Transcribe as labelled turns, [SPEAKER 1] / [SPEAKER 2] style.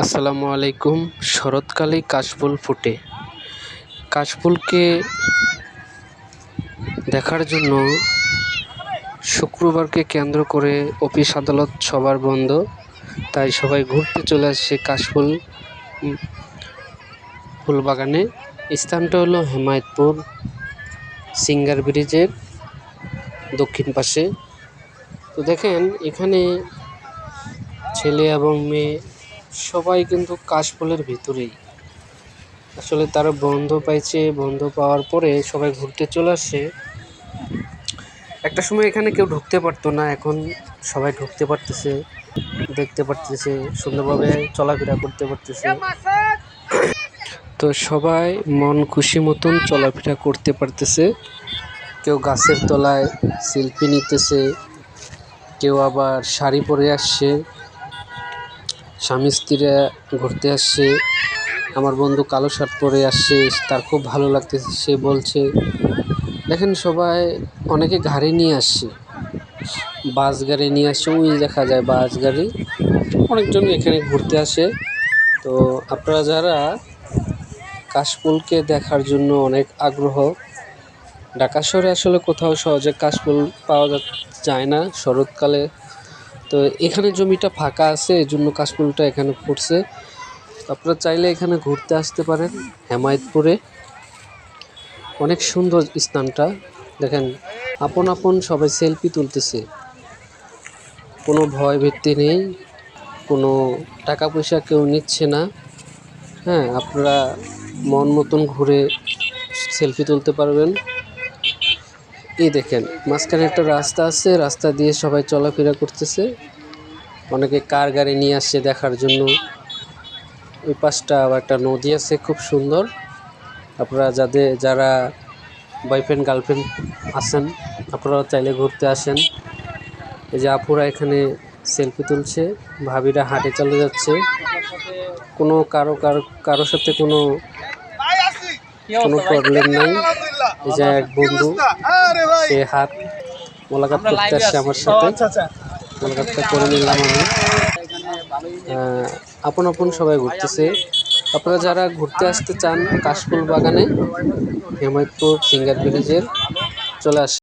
[SPEAKER 1] আসসালামু আলাইকুম। শরৎকালে কাশফুল ফোটে। কাশফুলকে দেখার জন্য শুক্রবারকে কেন্দ্র করে অফিস আদালত সবার বন্ধ। তাই সবাই ঘুরতে চলে আসছে কাশফুল উম, ফুলবাগানে। স্থানটা হলো হেমায়তপুর সিঙ্গার ব্রিজের দক্ষিণ পাশে। তো দেখেন এখানে ছেলে এবং মেয়ে সবাই কিন্তু কাশফুলের ভিতরেই। আসলে তারা বন্ধ পাইছে, বন্ধ পাওয়ার পরে সবাই ঘুরতে চলে আসছে একটা সময় এখানে কেউ ঢুকতে পারতো না, এখন সবাই ঢুকতে পারতেছে, দেখতে পারতেছে, সুন্দরভাবে চলাফেরা করতে পারতেছে। তো সবাই মন খুশি মতন চলাফেরা করতে পারতেছে। কেউ গাছের তলায় সেলফি নিতেছে, কেউ আবার শাড়ি পরে আসছে। স্বামী স্ত্রীরা ঘুরতে আসছে, আমার বন্ধু কালো শার্ট পরে আসছে, তার খুব ভালো লাগতেছে, সে বলছে, দেখেন সবাই, অনেকে গাড়ি নিয়ে আসছে। বাস গাড়ি নিয়ে আসছে, ওই দেখা যায় বাস গাড়ি। অনেকজন এখানে ঘুরতে আসে। তো আপনারা যারা কাশফুলকে দেখার জন্য অনেক আগ্রহ, ঢাকা শহরে আসলে কোথাও সহজে কাশফুল পাওয়া যায় না। শরৎকালে তো এখানে জমিটা ফাঁকা আছে এই জন্য কাশফুলটা এখানে ফুটছে। আপনারা চাইলে এখানে ঘুরতে আসতে পারেন হেমায়তপুরে। অনেক সুন্দর স্থানটা। দেখেন, আপন আপন সবাই সেলফি তুলতেছে। কোনো ভয় ভিত্তি নেই, কোনো টাকা পয়সা কেউ নিচ্ছে না। হ্যাঁ আপনারা মন মতন ঘুরে সেলফি তুলতে পারবেন। এই দেখেন, মাঝখানে একটা রাস্তা আছে, রাস্তা দিয়ে সবাই চলাফেরা করতেছে। অনেকে কার গাড়ি নিয়ে আসছে দেখার জন্য। ওই পাশটা আবার একটা নদী আছে, খুব সুন্দর। আপনারা যাদের, যারা বয়ফ্রেন্ড গার্লফ্রেন্ড আছেন, আপনারাও চাইলে ঘুরতে আসেন। এই যে আপুরা এখানে সেলফি তুলছে, ভাবিরা হাঁটে চলে যাচ্ছে। কোনো কারও কারও কারোর সাথে কোনো কোনো প্রবলেম নাই। এই যে এক বন্ধু সে হাত মোলাকাত করতে আসছে আমার সাথে। মোলাকাতটা করে নিলাম আমি। আহ, আপন আপন সবাই ঘুরতেছে। আপনারা যারা ঘুরতে আসতে চান কাশফুল বাগানে হেমায়তপুর সিঙ্গার ব্রিজের চলে আস